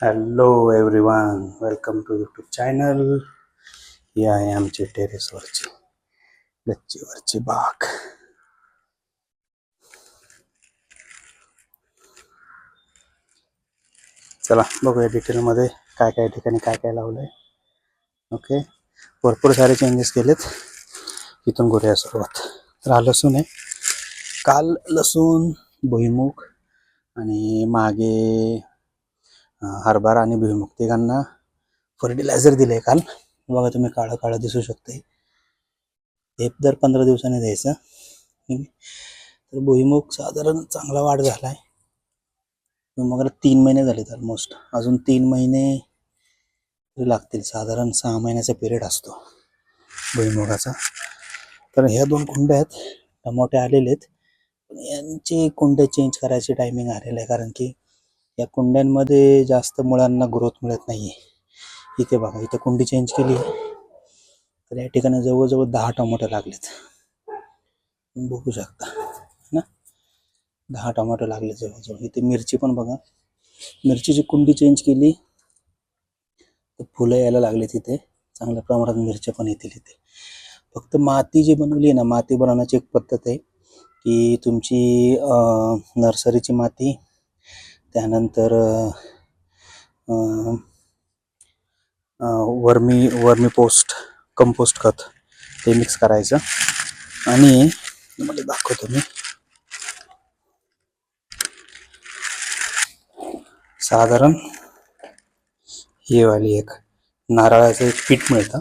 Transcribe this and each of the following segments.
Hello everyone welcome to YouTube channel ही आहे आमची टेरेसवरची गच्चीवरची बाग चला बघूया डिटेलमध्ये काय काय ठिकाणी काय काय लावलंय. ओके भरपूर सारे चेंजेस केलेत. इथून करूया सुरुवात. तर हा लसूण आहे. काल लसूण भुईमुग आणि मागे हरभरा आणि भुईमुग तिघांना फर्टिलायझर दिले काल. बघा तुम्ही काळं काळं दिसू शकते. हे दर पंधरा दिवसांनी द्यायचं. तर भुईमुग साधारण चांगला वाढ झाला आहे भुईमुगाला तीन महिने झालेत ऑलमोस्ट अजून तीन महिने लागतील. साधारण सहा महिन्याचा पिरियड असतो भुईमुगाचा. तर ह्या दोन कुंड्या आहेत. टमाटे आलेले आहेत. पण यांची कुंड्या चेंज करायची टायमिंग आलेलं आहे. कारण की या कुंड्यांमध्ये जास्त मुळांना ग्रोथ मिळत नाहीये. इथे बघा इथे कुंडी चेंज केली तर या ठिकाणी जवळजवळ दहा टोमॅटो लागलेत. बघू शकता ना? दहा टोमॅटो लागले जवळजवळ. इथे मिरची पण बघा. मिरचीची कुंडी चेंज केली. तर फुलं यायला लागले तिथे चांगल्या प्रमाणात मिरच्या पण येतील इथे. फक्त माती जी बनवली आहे ना माती बनवण्याची एक पद्धत आहे की तुमची नर्सरीची माती त्यानंतर वर्मी वर्मी पोस्ट कंपोस्ट खत ते मिक्स करायचं. आणि तुम्हाला दाखवतो मी. साधारण ही वाली एक नारळाचं एक पीठ मिळतं.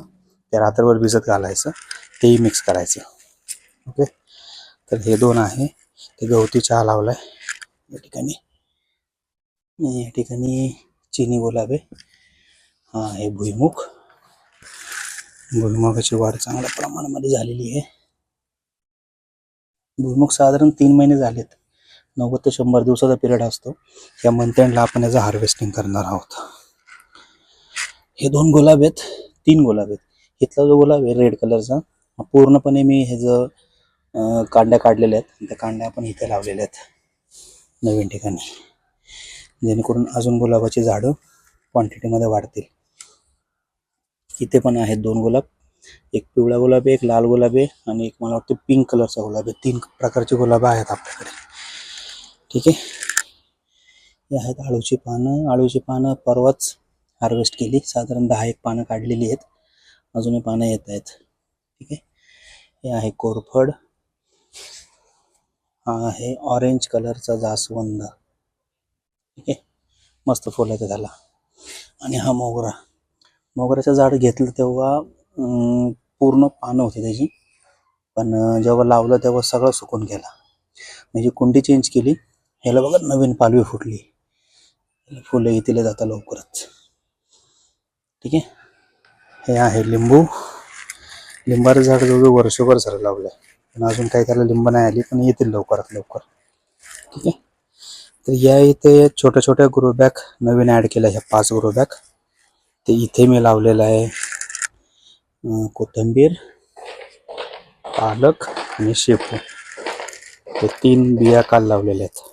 ते रात्रभर भिजत घालायचं. तेही मिक्स करायचं. ओके? तर हे दोन आहे. ते गवती चहा लावलाय या ठिकाणी. आणि या ठिकाणी चिनी गुलाब. आहे हा हे भुईमुख भुईमुगाची वाढ चांगल्या प्रमाणामध्ये झालेली आहे. भुईमुग साधारण तीन महिने झालेत. नव्वद ते शंभर दिवसाचा पिरियड असतो. या मंथ एंडला आपण याचं हार्वेस्टिंग करणार आहोत. हे दोन गुलाब आहेत तीन गुलाब आहेत. इथला जो गुलाब आहे रेड कलरचा पूर्णपणे मी हे अं, कांड्या काढलेल्या आहेत. त्या कांड्या आपण इथे लावलेल्या आहेत. नवीन ठिकाणी. जेणेकरून अजून गुलाबाची झाडं क्वांटिटीमध्ये वाढतील. इथे पण आहेत दोन गुलाब. एक पिवळा गुलाब आहे एक लाल गुलाब आहे आणि एक मला वाटतं पिंक कलरचा गुलाब आहे. तीन प्रकारचे गुलाब आहेत आपल्याकडे. ठीक आहे? हे आहेत आळूची पानं. आळूची पानं परवाच हार्वेस्ट केली. साधारण दहा एक पानं काढलेली आहेत. अजूनही पानं येत आहेत. ठीक आहे? हे आहे कोरफड. हा आहे ऑरेंज कलरचा जास्वंद. मस्त फुलं आहे त्याला. आणि हा मोगरा. मोगऱ्याचं झाड घेतलं तेव्हा पूर्ण पानं होती त्याची. पण जेव्हा लावलं तेव्हा सगळं सुकून गेला. म्हणजे कुंडी चेंज केली. ह्याला बघा नवीन पालवी फुटली. फुलं येतील जाता लवकरच. ठीक आहे? हे आहे लिंबू. लिंबाचं झाड जवळजवळ वर्षभर झालं लावलं पण अजून काही त्याला लिंब नाही आली पण येतील लवकरात लवकर. ठीक आहे? तर या इथे छोट्या छोट्या ग्रो बॅग नवीन ॲड केल्या ह्या पाच ग्रो बॅग ते इथे मी लावलेलं आहे. कोथिंबीर पालक आणि शेपू. ते तीन बिया काल लावलेल्या आहेत.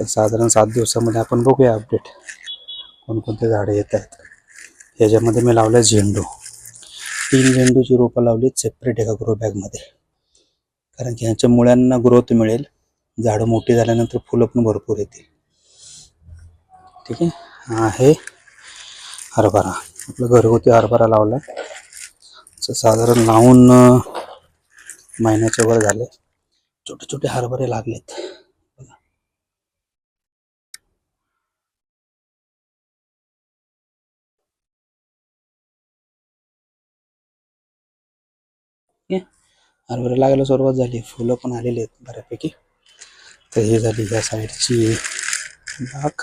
तर साधारण सात दिवसामध्ये आपण बघूया अपडेट कोणकोणते झाडं येत आहेत. ह्याच्यामध्ये मी लावलं झेंडू. तीन झेंडूची रोपं लावली सेपरेट एका ग्रो बॅगमध्ये कारण की ह्याच्या मुळ्यांना ग्रोथ मिळेल. झाडं मोठी झाल्यानंतर फुलं पण भरपूर येतील. ठीक आहे? हा आहे हरभरा. आपलं घरगुती हरभरा लावला साधारण लावून महिन्याच्या वर झाले. छोटे छोटे हरभरे लागलेत. बघा. ठीक आहे? हरभरे लागायला सुरुवात झाली. फुलं पण आलेली आहेत बऱ्यापैकी. तर हे झाली ह्या साईडची बाग.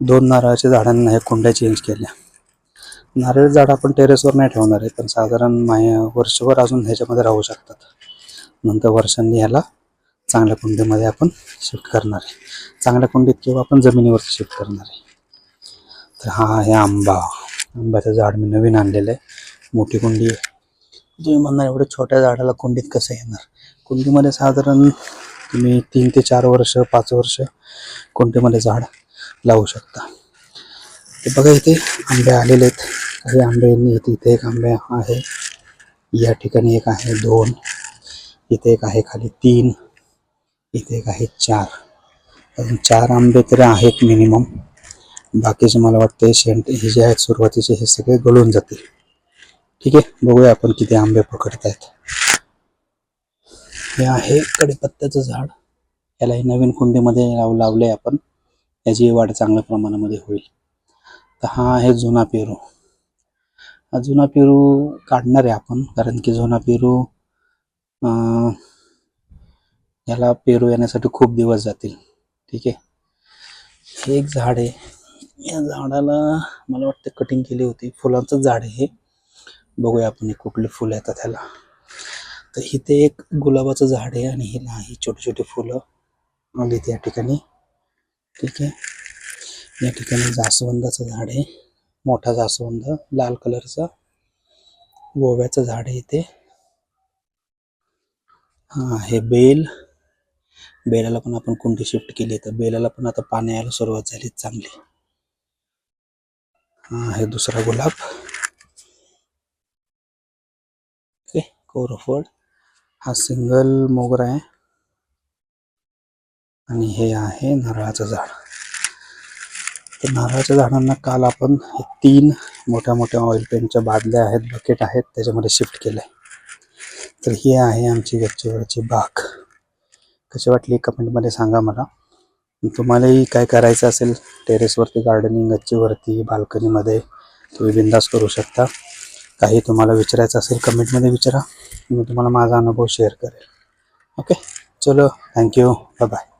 दोन नारळाच्या झाडांना ह्या कुंड्या चेंज केल्या. नारळ झाड आपण टेरेसवर नाही ठेवणार आहे पण साधारण माया वर्षभर अजून ह्याच्यामध्ये राहू शकतात. नंतर वर्षांनी ह्याला चांगल्या कुंडीमध्ये आपण शिफ्ट करणार आहे. चांगल्या कुंडीत किंवा आपण जमिनीवरती शिफ्ट करणार आहे. तर हा आहे आंबा. आंब्याचं झाड मी नवीन आणलेलं आहे. मोठी कुंडी आहे. तुम्ही म्हणणार एवढ्या छोट्या झाडाला कुंडीत कसं येणार? कुंडीमध्ये साधारण तुम्ही तीन ते चार वर्ष पाच वर्ष कुंडीमध्ये झाड लावू शकता. ते बघा इथे आंबे आलेले आहेत. काही आंबे इथे इथे एक आंबे आहे. या ठिकाणी एक आहे दोन. इथे एक आहे खाली तीन. इथे एक आहे चार. अजून चार आंबे तरी आहेत मिनिमम बाकीचे मला वाटते शेंट हे जे आहेत सुरुवातीचे हे सगळे गळून जातील. ठीक आहे बघूया आपण किती आंबे पकडत आहेत हे आहे कडीपत्त्याचं झाड. याला हे नवीन कुंडीमध्ये लाव लावले आपण. याची वाढ चांगल्या प्रमाणामध्ये होईल. तर हा आहे जुना पेरू. हा जुना पेरू काढणार आहे आपण कारण की जुना पेरू याला पेरू येण्यासाठी खूप दिवस जातील. ठीक आहे? हे एक झाड आहे. या झाडाला मला वाटतं कटिंग केली होती. फुलांचंच झाड आहे हे. बघूया आपण कुठली कुठले फुलं येतात त्याला तर इथे एक गुलाबाचं झाड आहे आणि हे नाही छोटे छोटे फुलं आली या ठिकाणी. ठीक आहे. या ठिकाणी जास्वंदाचं झाड आहे. मोठा जास्वंद लाल कलरचा. गोव्याचं झाड आहे इथे. हा हे बेल. बेलाला पण आपण कुंडी शिफ्ट केली तर बेलाला पण आता पाणी यायला सुरुवात झाली चांगली. हा हे दुसरा गुलाब. ओके कोरफड. हा सिंगल मोगरा आहे. आणि हे आहे नारळाचं झाड. तर नारळाच्या झाडांना काल आपण तीन मोठ्या मोठ्या ऑइल पेंटच्या बादल्या आहेत बकेट आहेत त्याच्यामध्ये शिफ्ट केलंय. तर ही आहे आमची गच्चीवरची बाग. कशी वाटली कमेंटमध्ये सांगा मला. तुम्हालाही काय करायचं असेल टेरेसवरती गार्डनिंग गच्चीवरती बाल्कनीमध्ये तुम्ही बिंदास करू शकता. काही तुम्हाला विचारायचं असेल कमेंटमध्ये विचारा. मी तुम्हाला माझा अनुभव शेअर करेल. ओके चलो थँक्यू बाय